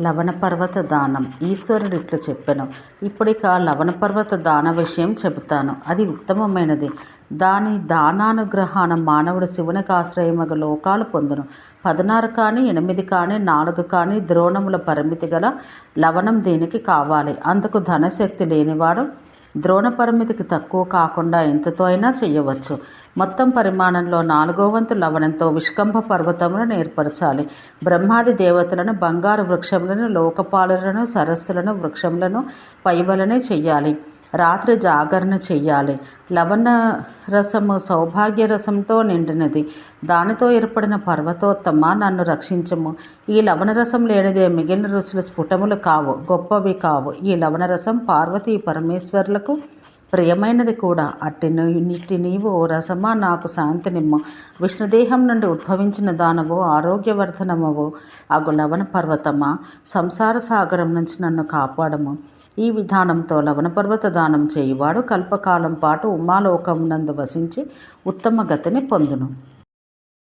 లవణ పర్వత దానం ఈశ్వరుడు ఇట్లు చెప్పాను. ఇప్పుడిక లవణ పర్వత దాన విషయం చెబుతాను. అది ఉత్తమమైనది. దాని దానానుగ్రహాన మానవుడు శివునికి ఆశ్రయమగ లోకాలు పొందును. పదనారు కానీ ఎనిమిది కానీ నాలుగు కానీ ద్రోణముల పరిమితి గల లవణం దీనికి కావాలి. అందుకు ధనశక్తి లేనివాడు ద్రోణ పరిమితికి తక్కువ కాకుండా ఎంతతో అయినా చేయవచ్చు మొత్తం పరిమాణంలో నాలుగో వంతు లవణంతో విష్కంభ పర్వతములను ఏర్పరచాలి. బ్రహ్మాది దేవతలను బంగారు వృక్షములను లోకపాలులను సరస్సులను వృక్షములను పైవలనే చెయ్యాలి. రాత్రి జాగరణ చెయ్యాలి. లవణ రసము సౌభాగ్య రసంతో నిండినది. దానితో ఏర్పడిన పర్వతోత్తమ నన్ను రక్షించము. ఈ లవణరసం లేనిదే మిగిలిన రుచులు స్ఫుటములు కావు గొప్పవి కావు. ఈ లవణరసం పార్వతీ పరమేశ్వరులకు ప్రియమైనది కూడా. అట్టి నీటి నీవు ఓ రసమా నాకు శాంతినిమ్ము. విష్ణుదేహం నుండి ఉద్భవించిన దానవు ఆరోగ్యవర్ధనమవు. అగు లవణ పర్వతమా సంసార సాగరం నుంచి నన్ను కాపాడము. ఈ విధానంతో లవణపర్వత దానం చేయువాడు కల్పకాలం పాటు ఉమాలోకమునందు వసించి ఉత్తమ గతిని పొందును.